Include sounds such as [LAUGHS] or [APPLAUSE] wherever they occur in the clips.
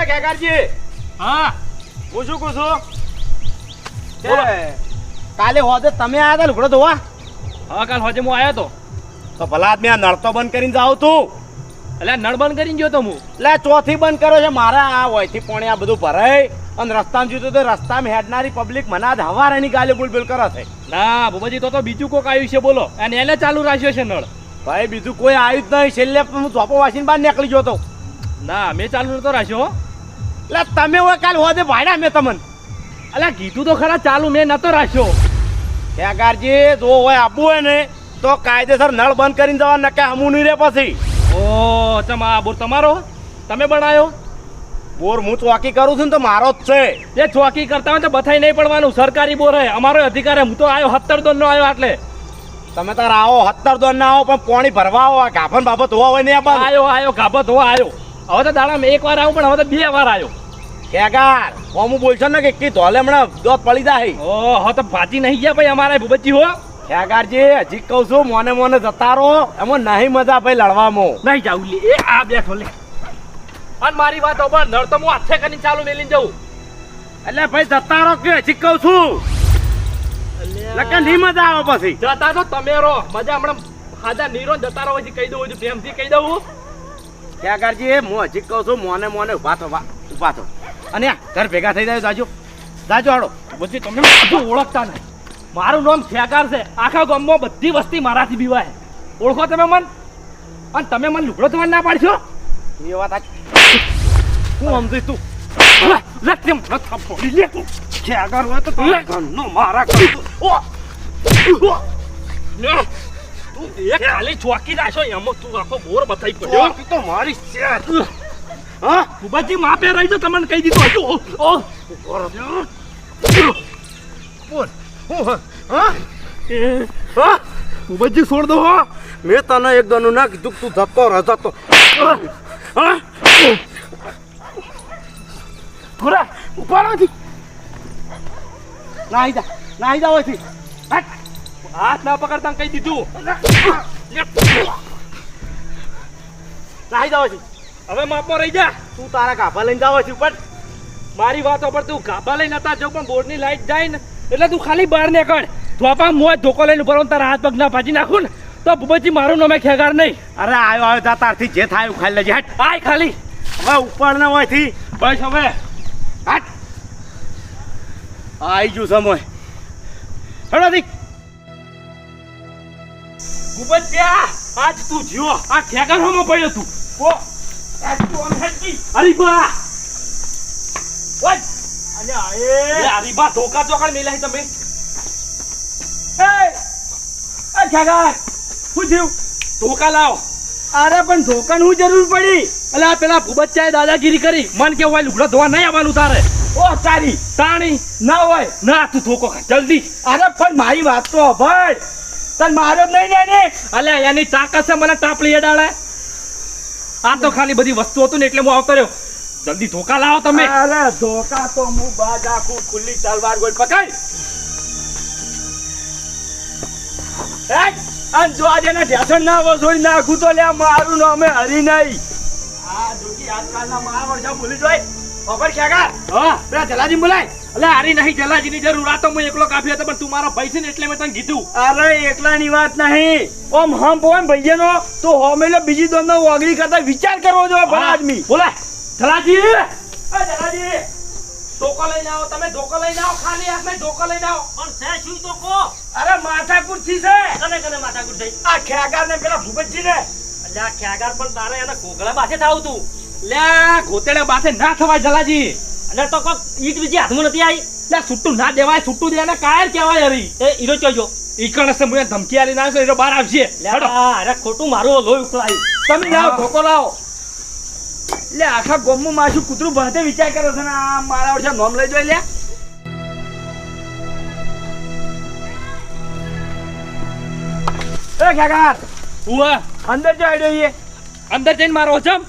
એ કેકારજી હા. હું શું કહું છું કાલે હોદે તમે આયા હતા લુગડો ધોવા? હા કાલ હોજે હું આવ્યો તો. તો ભલા આદમી આ નળ તો બંધ કરીને જાવ તું. એટલે નળ બંધ કરીને ગયો તો હું. એટલે ચોથી બંધ કર્યો છે મારા આ હોયથી પણ આ બધું ભરાય. અને રસ્તામાં જોયું તો રસ્તામાં હેડનારી પબ્લિક મને આજ હવારાની ગાલી બુલબુલ કરો કરે છે. ના ભૂપતજી તો તો બીજું કોક આવ્યું છે બોલો. અને એને ચાલુ રાખ્યો છે નળ. ભાઈ બીજું કોઈ આવ્યું જ નહીં. છેલ્લે હું ચોપો વાસીને બહાર નીકળી ગયો તો. ના મેં ચાલુ નતો રાખ્યો. એટલે તમે હોય કાલ હોદે ભાડ્યા મેં તમને. એટલે કીધું તો ખરા ચાલુ મેં નતો રાખ્યો. ઠેકારજી જો હોય આપવું હોય ને તો કાયદેસર નળ બંધ કરીને જવા નકે હમું નહીં રે પછી. ઓ ચમ આ બોર તમારો? તમે બનાવ્યો બોર હું ચોકી કરું છું ને તો મારો જ છે. એ ચોકી કરતા હોય તો બથાઈ નહીં પડવાનું સરકારી બોર હે. અમારો અધિકાર હે તો આવ્યો સત્તર દોન નો આવ્યો એટલે તમે તાર આવો સત્તર દોન ના આવો પણ પાણી ભરવા આવો આ ગાભન બાબત હોવા હોય ને આવ્યો આવ્યો ગાભત હો આવ્યો હવે તો દાડામાં એક વાર આવું પણ હવે તો બે વાર આવ્યો કેગાર કોમું બોલશો ને કે કી ધોલે હમણાં દોત પડી જાય? ઓ તો ભાજી નહીં ગયા ભાઈ અમારા ભૂપતજી હો. ખેગારજી હજી કહું છું મોને મોને જતા રહો એમાં નહીં મજા ભાઈ લડવામાં. નહીં જાવું લે એ આ બેઠો લે. અને મારી વાત ઓબર નળ તો હું હાથે કરીને ચાલુ મેલીને જવું એટલે ભાઈ જતા રહો કે હજી કહું છું. લકે નહીં મજા આવે પછી. જતા તો તમે રહો. મજા હમણાં ખાધા નીરો જતા રહો હજી કહી દઉં હજી પ્રેમથી કહી દઉં. કેગારજી હું હજી કહું છું મોને મોને ઊભા થો ઊભા થો. અને ઘર ભેગા થઈ જાય જાજો. જાજો હાડો બધી તમે બધું ઓળખતા નહીં. મારું નામ ફેગાર છે. આખા ગામમાં બધી વસ્તી મારાથી બીવાય. ઓળખો તમે મન? અને તમે મન લુગડો થવા ના પાડશો? એ વાત હું સમજી તું. લે, તેમ ન થપોડી લે તું. કેગાર હોય તો તારા ઘરનો મારા કર ઓ! લે, તું એક ખાલી ચોકી દાશો એમાં તું આખો બોર બતાઈ પડ્યો. ચોકી તો મારી શેર હા? ભૂપતજી માપે રહી તો તમને કહી દીધું હતું. ઓ, બોર બોર હું હ- હા? ભૂપતજી છોડ દો હો. મેં તને એક દનું ના કીધું તું ધક્કો રજાતો જતો. હા? ઉપાડો નાહી જા. નાહી જા હોયથી. હાથ ના પકડતા કહી દીધું. લાવી જાવ છું હવે માપમાં રહી જા. તું તારા ગાભા લઈને જાવ છું ઉપર મારી વાતો પર તું ગાભા લઈને હતા જો પણ બોર્ડની લાઈટ જાય ને એટલે તું ખાલી બહાર નીકળ. ધોપા મોજ ધોકો લઈને ને તારા હાથ પગ ના ભાજી નાખું ને તો ભૂપતજી મારું નામે ખેગાર નહીં. અરે આવ્યો આવ્યો તા તારથી જે થાય એવું ખાઈ લેજે હટ. આય ખાલી. હવે ઉપર ને હોયથી બસ હવે. હટ. આઈ ગયું સમય. ભૂપત્યા આજ તું જીવો આ ખેગાર પડ્યો તું. ઓ આજ તું ઓય. ધોકા ચોકડ તમે. એ લાવ. અરે પણ ધોકાની હું જરૂર પડી? અલે પેલા ભૂપત્યાએ દાદાગીરી કરી. મન કે હોય લુગડા ધોવા નહીં આવવાનું તારે. ઓ તારી. તાણી. ના હોય. ના તું ધોકો ખા. જલ્દી. અરે પણ મારી વાત તો ભાઈ તને મારો જ નહીં ને એને? અલે એની તાકાત છે મને તાપલી અડાડે. આ તો ખાલી બધી વસ્તુ હતું ને એટલે હું આવતો રહ્યો. જલ્દી ધોકા લાવો તમે. અરે ધોકા તો હું બાજ આખું ખુલ્લી તલવાર ગોળ પકડ! અને જો આજે એને ઢેસણ ના વસોડી નાખું તો લે મારું નામે હરી નહીં. આ જોકી આજકાલના મારા વર્ષા ભૂલી જોઈ ખબર ખેગા હા. પેલા જલાજી બોલાય. અલે હારી નહીં જલાજીની જરૂર આ તો હું એકલો કાફી હતો પણ તું મારો ભાઈ છે ને એટલે મેં તને કીધું. અરે એકલાની વાત નહીં. ઓમ હમ પોન ભૈયાનો તો હોમેલે બીજી દોનો ઓગળી કરતા વિચાર કરવો જોઈએ ભલા આદમી બોલા. જલાજી! એ જલાજી! ધોકો લઈને આવો તમે ધોકો લઈને આવો ખાલી હાથ નહીં ધોકો લઈને આવો. પણ સે શું ધોકો? અરે માથાકૂટથી છે કને કને માથાકૂટ થઈ આ ખેગાર ને પેલા ભૂપતજી ને અલ્યા ખેગાર પણ તારે એના ગોગળા બાથે થાવ તું. લે ગોતેડા બાથે ના થવાય જલાજી. એટલે તો કોક ઈટ બીજી હાથમાં નથી આવી. લે છૂટું ના દેવાય છૂટું દે ને કાયર કહેવાય હરી. એ ઈરો ચોજો ઈકણ છે મુએ ધમકી આલી ના એટલે બહાર આવશે હેડો. અરે ખોટું મારું લોહી ઉકળાયું તમે લાવો ધોકો લાવો. એટલે આખા ગોમમાં માછું કૂતરું ભાતે વિચાર કરે છે ને આ મારા વર્ષે નોમ લઈ જોઈ લે. એ ખેગાર ઉવા. અંદર જો આડ્યો એ. અંદર જઈને મારો ચમ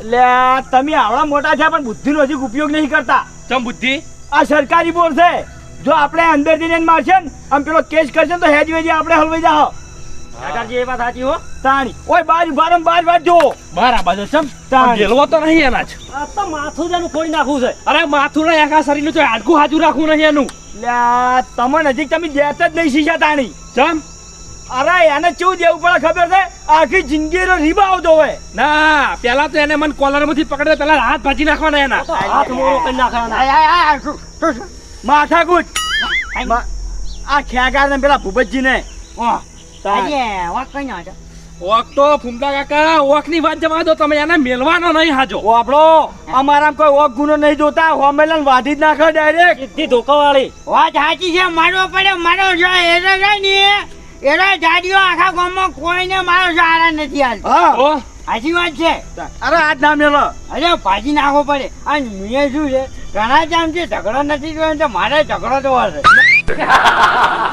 એટલે તમે આવડા મોટા છે પણ બુદ્ધિનો હજી ઉપયોગ નહીં કરતા. ચમ બુદ્ધિ? આ સરકારી બોર છે. જો આપણે અંદર જઈને મારશે ને આમ પેલો કેસ કરશે તો હેજ વેજી આપણે હલવાઈ જાઓ કાકાજી એ વાત સાચી હો. તાણી. ઓય બાર બારમ બાર વાત જો બાર આ બાજુ ચમ. ગેલવો તો નહીં એના જ. આ તો માથું જ એનું ફોડી નાખવું છે. અરે માથું નહીં આખા શરીરનું તો હાડકું હાજુ રાખવું નહીં એનું. લ્યા તમને નજીક તમે જેત જ નહીં શીશા તાણી. ચમ. અરે એને કેવું દેવું પડે ખબર છે? આખી જિંદગીનો રીબા આવતો હોય. ના પેલા તો એને મને કોલરમાંથી પકડે પેલા હાથ ભાજી નાખવાના એના. હાથ મોરો કરી નાખવાના. માથા મા- આ ખેગાર ને પેલા ભૂપતજી ને ના. ઓક તો ફૂમતા કાકા ઓકની વાત જવા દો તમે એને મેલવાનો નહીં હાજો. આપણો અમારા કોઈ ઓક ગુનો નહીં જોતા હોમેલન વાઢી જ નાખે ડાયરેક્ટ. સીધી ધોકાવાળી. વાત સાચી છે મારવો પડે મારો જો એરો છે ને. એરો જાડીઓ આખા ગામમાં કોઈને મારો સહારા નથી હાલતો. હા. ઓ સાચી વાત છે? અરે આજ ના મેલો અરે ભાજી નાખવો પડે. અને મેં શું છે? ઘણા છે ઝઘડો નથી જોયો તો મારે ઝઘડો તો હશે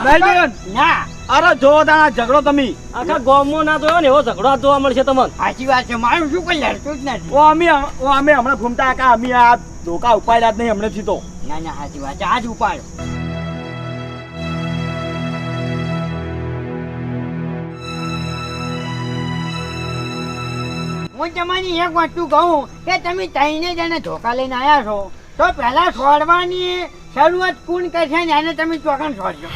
નહીં ના. અરે જો તાણા ઝઘડો તમે. આખા ગામમાં ના જોયો ને એવો ઝઘડો જોવા મળશે તમને. સાચી વાત છે. મારું શું કઈ લડતું જ નથી. ઓ અમે ઓ અમે હમણાં ઘૂમતા કા અમે આ ધોકા ઉપાડ્યા જ નહીં હમણાંથી તો. ના ના સાચી વાત છે. આજ ઉપાડો હું તમારી એક વસ્તુ કહું કે તમે તઈને જેને ધોકા લઈને આવ્યા છો તો પહેલા છોડવાની શરૂઆત કોણ કરશે ને એને તમે ચોકન છોડજો.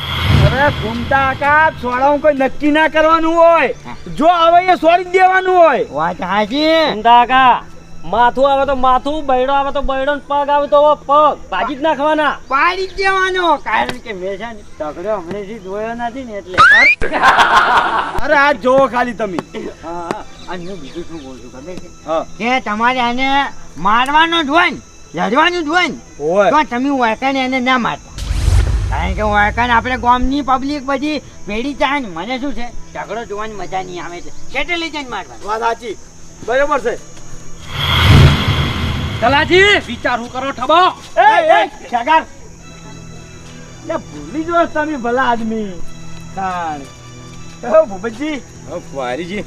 અરે ઘૂમતા કા છોડાવું કોઈ નક્કી ના કરવાનું હોય. જો આવે એ છોડી જ દેવાનું હોય. વાત હાજી ઘૂમતા કા માથું આવે તો માથું બૈડો આવે તો બૈડો ને પગ આવે તો પગ. ભાજી જ નાખવાના. પાડી જ દેવાનો. કારણ કે મેં ને ઝઘડો હમણાંથી જોયો નથી ને એટલે. અરે આ જોવો ખાલી તમે. અને બીજું શું બોલું છું ખબર કે તમારે આને મારવાનો જ હોય ને લડવાનું જ હોય ને હોય. તો તમે વાયકાને એને ના મારતા. કારણ કે વાયકાને આપણે ગામની પબ્લિક બધી ભેડી ચાહે ને મને શું છે? ઝઘડો જોવાની મજા નહીં આવે છે. કેટલે લઈ જઈને મારવા વાત સાચી. બરોબર છે. કલાજી વિચાર હું કરો ઠબો! એ એ ખેગાર લે ભૂલી જો તમે ભલા આદમી. તાણ. ઓ ભૂપતજી વારીજી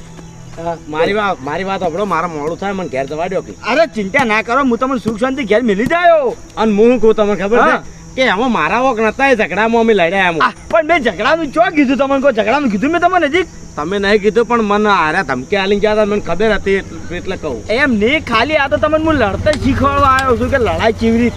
મારી વાત મારી વાત આપણો મારા મોડું થાય મને ઘેર જવા દો કે. અરે ચિંતા ના કરો હું તમને સુખ શાંતિ ઘેર મિલી જાયો. અને હું કહું તમને ખબર હા. છે કે આમાં મારા વોક નતા એ ઝઘડામાં અમે લડ્યા એમ. પણ મેં ઝઘડાનું ચો કીધું તમને? કોઈ ઝઘડાનું કીધું મેં તમને નજીક? તમે નહીં કીધું પણ મને આરે ધમકી આલી ગયા હતા મને ખબર હતી એટલે- કહું. એમ નહીં ખાલી આ તો તમને હું લડતા શીખવાડવા આવ્યો છું કે લડાઈ કેવી રીત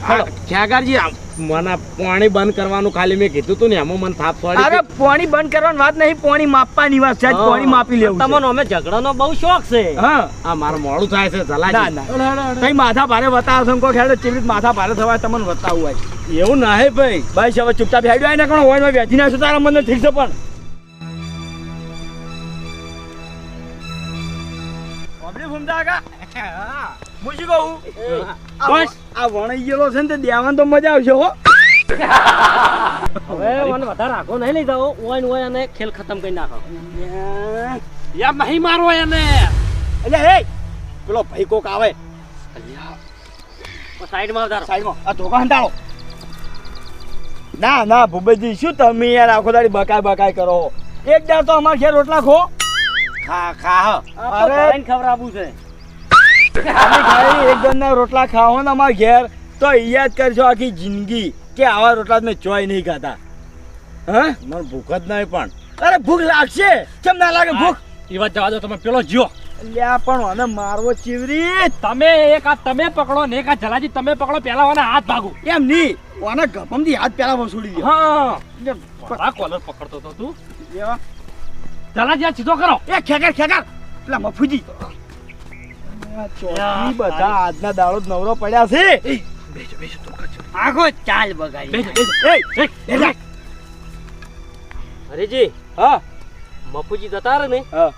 ખ્યાગારજી મને પાણી બંધ કરવાનું ખાલી મેં કીધું તું ને એમાં મને થાપ પડી અરે પોણી બંધ કરવાની વાત નહીં પોણી માપવાની વાત છે આજ માપી લેવું તમને અમે ઝઘડાનો બહુ શોખ છે. હા. આ મારું મોડું થાય છે ના ના. કઈ માથા ભારે બતાવો છો માથા ભારે થવાય તમને બતાવવું હોય. એવું નહીં ભાઈ. ભાઈ હવે ચૂપચાપ હેડ્યો કોણ હોય વેચી નાખશું તારા મને ઠીક છે પણ? હું. શું કહું? બસ. આ વણાઈ ગયેલો છે ને તે દેવાનું તો મજા આવશે હો. હવે મને વધારે રાખો નહીં લઈ જાઓ. ઓય ઓય અને ખેલ ખતમ કરી નાખો. યા મહી મારો એને. એટલે હે પેલો ભાઈ કોક આવે. સાઈડમાં વધારો સાઈડમાં. આ ધોકા હંતાડો. ના ના ભૂપેજી શું તમે યાર આખો દાડી બકાય બકાય કરો? એક દાડ તો અમાર ઘેર રોટલા ખો. ખા ખા અરે. ખવડાવવું છે. ખાલી એક જણના રોટલા ખાવો ને અમારા ઘેર તો યાદ કરજો આખી જિંદગી કે આવા રોટલા મેં ચોય નહીં ખાતા. હા? મને ભૂખ જ નહીં પણ. અરે ભૂખ લાગશે. કેમ ના લાગે ભૂખ? એ વાત જવા દો તમે પેલો જીઓ લ્યા પણ મને મારવો ચીવરી. તમે એક આ તમે પકડો ને એક આ જલાજી તમે પકડો પેલા ઓને હાથ ભાગો. એમ નહીં. ઓને ગપમથી હાથ પેલા વસૂલી દે. હા. કોલર પકડતો તો તું. જલાજી આ સીધો કરો. એ ખેકર ખેકર પેલા મફુજી. ચોથી બધા આજના દાડો નવરો પડ્યા છે. આખો ચાલ બગાડી. બેજો બેજો. એ એ, એ હરીજી હા. મફુજી જતા રે ને હા.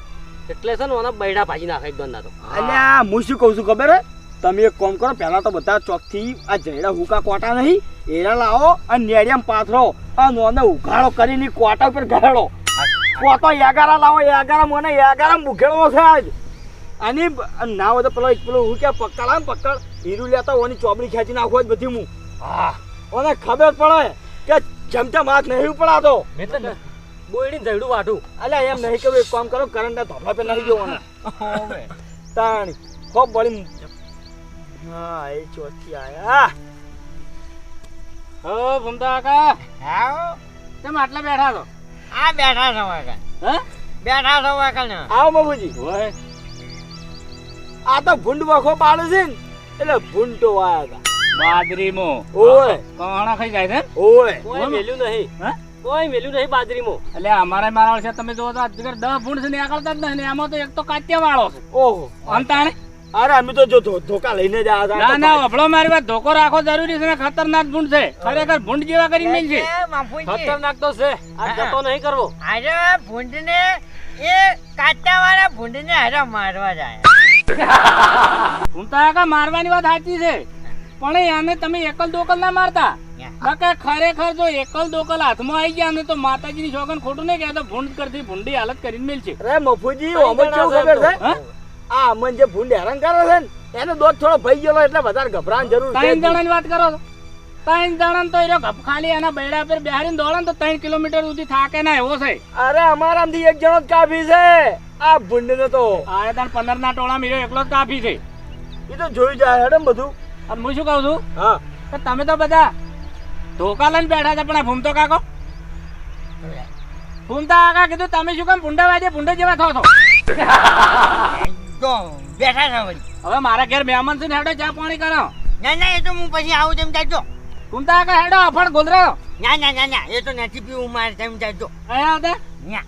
એટલે છે ને ઓના બૈડા ભાજી નાખે એક દોન તો. અલ્યા હું શું કહું છું ખબર હે? તમે એક કામ કરો પહેલા તો બધા ચોકથી આ જૈડા હુકા કોટા નહીં એરા લાવો અને નેડિયામ પાથરો અને ઓને ઉઘાડો કરીને કોટા ઉપર ગાળો કોટો યાગારા લાવો યાગારા મને યાગારા મુખેડવો છે આજ. અને ના હોય તો પેલો એક પેલો હું કે પકડ આમ ને પકડ હીરું લેતા ઓની ચોબડી ખેંચી નાખો જ બધી હું હા. ઓને ખબર પડે કે જેમ તેમ હાથ નહીં ઉપડાતો. બોયડી ધડું વાઢું. અલ્યા એમ નહીં કે એક કામ કરો કરંટ ધોપા પે નાખી જવાનું તાણી ખોબ બળી હા એ ચોથી આયા. હો. ભમતા કાકા. આવો તમે આટલા બેઠા છો? આ બેઠા છો કાકા હા? બેઠા છો વાકણ આવો બાબુજી ઓય આ તો ભૂંડ વખો પાડે છે ને એટલે ભૂંડો આયા બાજરીમાં. હતા ઓય. કોણા ખાઈ જાય છે? ઓય. કોઈ મેલ્યું નહીં. હા? કોઈ મેલ્યું નહીં બાજરીમાં. એટલે અમારે મારા છે તમે જોવો તો આજકાલ દસ ફૂટ છે નીકળતા જ નહીં એમાં તો એક તો કાત્યા વાળો છે. ઓહો. અંતાણે? અરે અમે તો જો ધોકા લઈને જ આવ્યા ના ના અભળો મારી વાત. ધોકો રાખવો જરૂરી છે ને ખતરનાક ભૂંડ છે. ખરેખર ભૂંડ જેવા કરી નહીં છે. ખતરનાક તો છે. આ જતો નહીં કરવો. આજે ભૂંડ ને એ કાચા વાળા ભૂંડને અરે મારવા જાય. [LAUGHS] મારવાની વાત સાચી છે. પણ એને તમે એકલ દોકલ ના મારતા. ખરેખર જો એકલ દોકલ હાથમાં આવી ગયા ને તો માતાજીની શોખન ખોટું નહીં કહેતો ભૂંડ કરતી ભૂંડી હાલત કરીને મેલ છે અરે મફુજી ઓમજ કેવું ખબર છે? આ અમન જે ભૂંડ હેરાન કરે છે ને એનો દોધ થોડો ભઈ ગયેલો એટલે વધારે ગભરાવાની જરૂર ત્રણ જણા જણાની વાત કરો છો? ત્રણ જણા તો એ રહ્યો ગપ ખાલી એના બેડા પર બેહારીને દોડે તો ત્રણ કિલોમીટર સુધી થાકે ના એવો છે. અરે અમારામાંથી એક જણો જ કાફી છે. આ ભૂંડને તો આ તાર પંદર ના ટોળા મીરો એકલો જ કાફી છે. એ તો જોઈ જાય હેડમ બધું. અને હું શું કહું છું? હા. કે તમે તો બધા ધોકા લઈને બેઠા છે પણ આ ભૂમતો કાકો? ભૂમતા કાકા કીધું તમે શું કામ ભૂંડા વાજે ભૂંડા જેવા થો છો? બેઠા છો હવે મારા ઘેર મહેમાન છે ને હેડો ચા પાણી કરો. ના ના એ તો હું પછી આવું તેમ જાજો ભૂમતા કાકા હેડો અફડ ગોધરો ના ના ના ના એ તો નથી પીવું મારે તેમ જાજો અહીંયા દે ના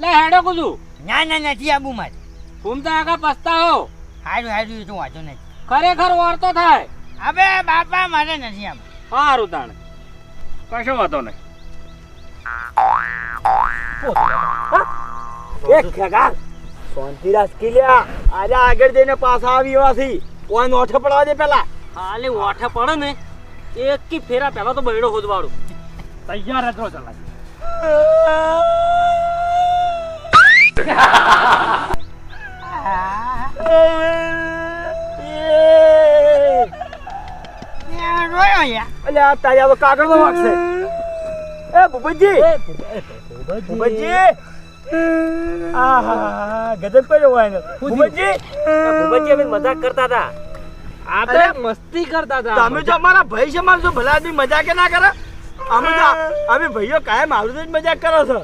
લે હેડો કુજુ ના ના નથી આબુ મારે. ભૂમતા કાકા પસ્તાવો. હારું હારું એ તો વાંધો નથી. ખરેખર વર્તો થાય. અબે બાપા મારે નથી આમ. સારું તાણ. કશો વાતો નહીં. એક ખેગાર. શાંતિરાજ કિલ્યા. આજે આગળ જઈને પાછા આવી વાસી ઓય નોઠે પડવા દે પેલા. ખાલી ઓઠે પડે ને. એક કી ફેરા પહેલા તો બૈડો ખોદવાડું તૈયાર રહો ચલા રોયો યાર એટલે આ તારી આ તો કાગળ નો વાગશે એ ભૂપતજી. ભૂપતજી. આહા ગજબ કર્યો હોય ને. ભૂપતજી. ભૂપતજી અમે મજાક કરતા હતા. આ તો મસ્તી કરતા હતા તમે જો અમારા ભાઈ છે મારે જો ભલા આદમી મજાક એ ના કરે? અમે તો અમે ભાઈઓ કાયમ આવી રીતે જ મજાક કરો છો.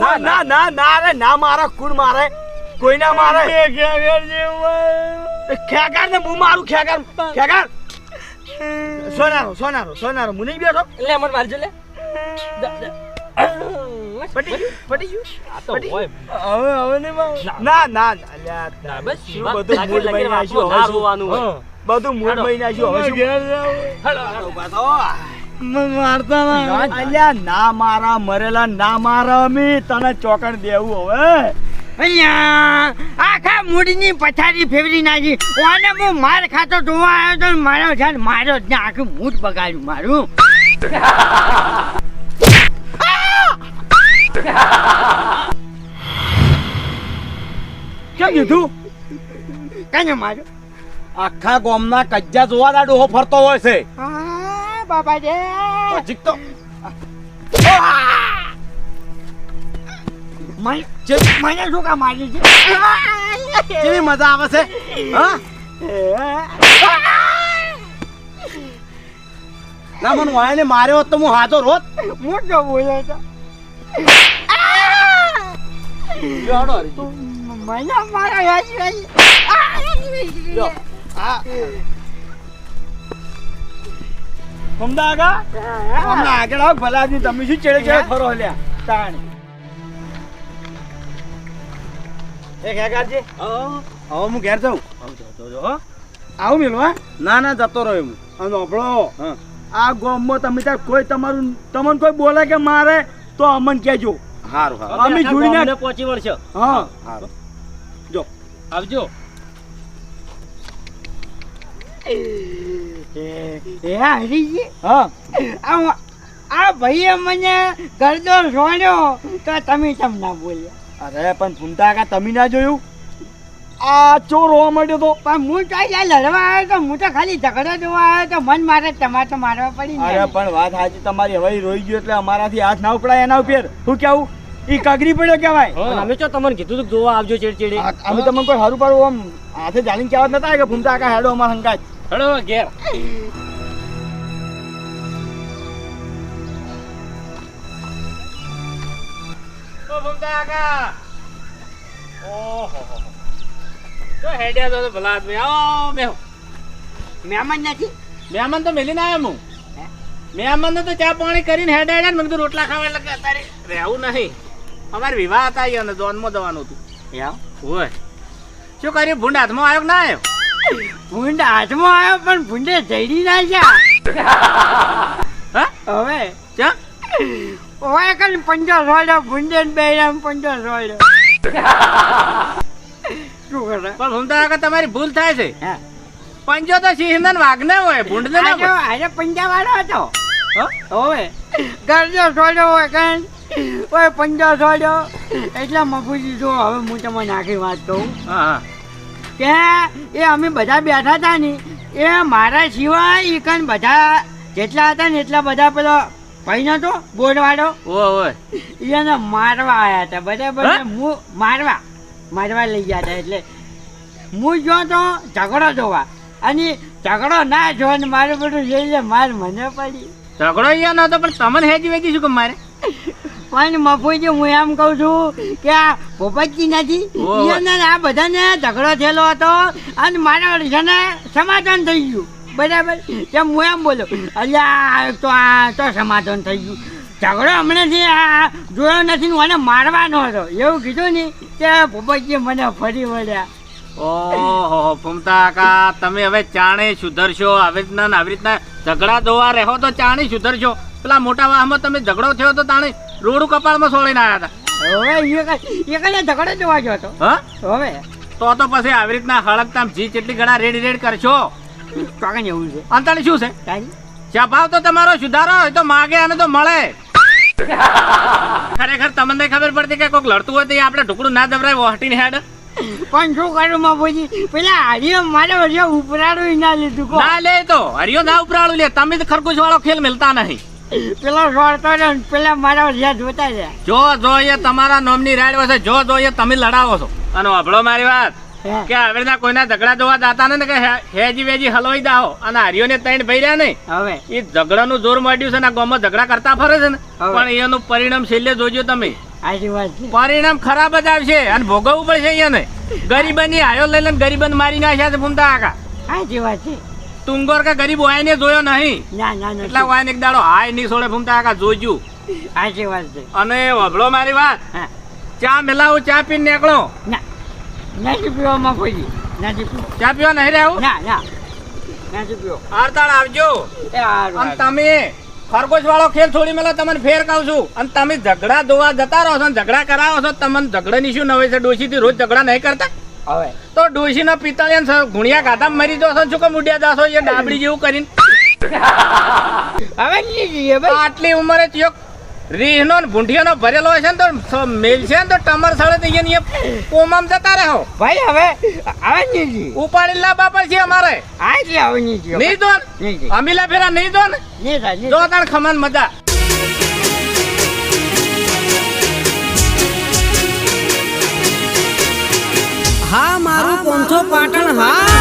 ના ના ના ના રે ના મારા કુણ મારે? કોઈ ના મારે. ખેગાર ને હું મારું ખેગાર? ખેગાર? સોનારો સોનારો સોનારો. હું નહીં બેઠો? એટલે મને મારજો લે. પટી પટી આ તો હોય. હવે હવે નહીં ના. ના ના ના, બસ શું બધું લાગી મૂડ લાગીને મહિના વાતમાં શું ના હવે રોવાનું હોય. હા, બધું મૂડ હાલો. મહિના શું હવે શું? હેડો, હેડો. અલ્યા ના મારા મરેલા ના મારા અમે તને ચોકડ દેવું હવે. અહીંયા આખા મૂડીની પથારી ફેરવી નાખી. ઓને હું માર ખાતો જોવા આવ્યો તો મારો છે મારો માર્યો જ ને. આખું મૂડ બગાડ્યું મારું. શું કીધું ને માર્યો. આખા ગામના કજ્જા જોવા ના ડોહો ફરતો હોય છે. બાબા જે હજીક તો. મને શું કામ માર્યું છે? કેવી મજા આવે છે હા? ના મને વાયને માર્યો તો હું હાથો રોત મોટો બોલ્યો તો. જોડો હરી. મને મારો હા ના ના જતો રહ્યો હું અને આપણો આ ગામમાં તમે ત્યાં કોઈ તમારું તમને કોઈ બોલે કે મારે તો અમન કહેજો સારું અમે જોડીને- અમને પહોંચી વળશે. હા. આવજો. એ એ હરીજી હા. આ આ ભાઈએ મને ગરદો સોડ્યો તો તમે કેમ ના બોલ્યા? અરે પણ ફૂમતા કા તમે ના જોયું? આ ચોર હોવા માંડ્યો તો? પણ હું તો અહીંયા લડવા આવ્યો તો હું તો ખાલી ઝઘડો જોવા આવ્યો તો મન મારે ટમાટો મારવા પડી અરે પણ વાત સાચી તમારી હવે રોઈ ગયો એટલે અમારાથી હાથ ના ઉપડાય એના ઉપર. શું કેવું ઈ કાગરી પડ્યો કેવાય અમે ચો તમને કીધું તું જોવા આવજો ચેડચેડી. અમે તમને કોઈ સારું પાડવું આમ હાથે જાણીને કહેવા જ નતા આવ્યા કે ભૂમતા કા હેડો અમાર હંગાજ હેડો ઘેર. ભૂમતા ઓહો. તો હેડ્યા તો તો ભલા આદમી આવો બેહો. મહેમાન નથી? મહેમાન તો મેલીને આવ્યો હું. મહેમાન તો ચા પાણી કરીને હેડાડ્યા હેડ્યા ને મેં કીધું રોટલા ખાવા એટલે અત્યારે રહેવું નહીં. અમારે વિવાહ હતા અહીંયા અને જોનમાં દવાનું હતું. યા હોય શું કર્યું? ભૂંડ હાથમાં આવ્યો ના આવ્યો? ભૂંડ હાથમાં આવ્યો પણ ભૂંડે જડી ના [LAUGHS] હા? હવે? ચા? ઓય કઈ પંજો સોળ્યો ભૂંડે ને બેરામ પંજો સોળ્યો શું કરે? પણ ભૂમતા આગળ તમારી ભૂલ થાય છે. પંજો તો સિંહ વાઘને હોય ભૂંડને ના આજે પંજા વાળો હતો. હવે? ગરજો સોળ્યો હોય કઈ ઓય પંજો સોળ્યો એટલે મફુજી જો હવે હું તમને આખી વાત કહું. કે એ અમે બધા બેઠા હતા ને એ મારા સિવાય એકન બધા જેટલા હતા ને એટલા બધા પેલો ભાઈ નતો બોર્ડવાળો એને મારવા આવ્યા હતા બરાબર હું? મારવા મારવા લઈ ગયા હતા એટલે. હું જો તો ઝઘડો જોવા. અને ઝઘડો ના જોવા ને મારું બધું જોઈને માર મને પડી. ઝઘડો અહીંયા નતો પણ તમને હેજી વેગી શું કે મારે? પણ મફુજી હું એમ કહું છું કે આ પોપટજી નથી આ બધાને ઝઘડો થયેલો હતો અને મારા છે સમાધાન થઈ ગયું. બરાબર? તેમ હું એમ બોલો? અલ્યા તો આ તો સમાધાન થઈ ગયું. ઝઘડો હમણાંથી આ જોયો નથી ને મને મારવાનો હતો. એવું કીધું ને કે પોપટજી મને ફરી વળ્યા. ઓહો ફૂમતા કા તમે હવે ચાણે સુધરશો. આવી રીતના આવી રીતના ઝઘડા ધોવા રહો તો ચાણે સુધરશો. પેલા મોટા વાહમાં તમે ઝઘડો થયો તો તાણે રોડું કપાળમાં સોળીને આવ્યા હવે એ કઈ- એ કઈ ઝઘડો જોવા ગયો હતો. હવે? તો તો પછી આવી રીતના હળકતા જી જેટલી ઘણા રેડ રેડ કરશો. ચોકન એવું છે. અંતર શું છે? તારી ભાવ તો તમારો સુધારો હોય તો માગે અને તો મળે. ખરેખર તમને ખબર પડતી કે કોઈક લડતું હોય તો આપણે ઢુકડું ના દબરાય વહટીને હેડ. પણ શું કરું બાપુજી પેલા હરિયો મારે હરિયો ઉપરાડું ના લીધું ના લે તો. હરિયો ના ઉપરાળું લે. તમે તો ખરકુશ વાળો ખેલ મિલતા નહીં. પેલો સોળતો ને પેલા મારા વર્ષે જોતા રહ્યા જો જોઈએ તમારા નોમની રાડ વસે જો જોઈએ તમે લડાવો છો. અને અભળો મારી વાત. કે આવી કોઈના ઝઘડા જોવા જાતા ને કે હેજી વેજી હલવાઈ દાઓ અને હરિયોને ત્રણ ભાઈ રહ્યા નહીં. હવે. એ ઝઘડાનું જોર મળ્યું છે ને આ ગામમાં ઝઘડા કરતા ફરે છે ને. પણ એનું પરિણામ છેલ્લે જોજો તમે. પરિણામ ખરાબ જ આવશે. અને ભોગવવું પડશે ગરીબ ગરીબની આયો લઈ લઈને ગરીબન મારી નાખ્યા છે ફૂમતા આજી વાત છે. તુંગોર કે ગરીબ વાયને જોયો નહીં. ના ના એટલા ના વાયને એક દાડો હાય નહીં સોળે ફૂમતા આકા જોજો આજી વાત છે. અને વભળો મારી વાત. ચા મિલાવું ચા પીને નીકળો. ના નથી પીવામાં કોઈ નથી પીવો. ચા પીવા નહીં રહેવું ના ના નથી પીવો. આવજો. અને તમે ખરગોશ વાળો ખેલ છોડી મેલો તમને ફેર કહું છું. અને તમે ઝઘડા ધોવા જતા રહો છો ને ઝઘડા કરાવો છો તમને ઝઘડાની શું નવે છે? ડોશી થી રોજ ઝઘડા નહીં કરતા? હવે તો ડોશી ના પિત્તળિયા ગુણિયા ખાતા મરી જશો શું કે મુડિયા જાશો એ ડાબડી જેવું કરીને. હવે જઈએ ભાઈ. આટલી ઉંમરે ચોક રીહનો ને ભૂંઠિયાનો ભરેલો છે ને તો મેલ છે ને તો ટમર સળે તો અહીંયા કોમામ જતા રહો. ભાઈ હવે આવે નીજી ઉપાડી લા બાપા છે અમારે. આ છે હવે જઈએ. નહીં દો અમીલા ફેરા નહીં દો ને જો તાણ ખમણ મજા. મારું પોંચો પાટણ હા?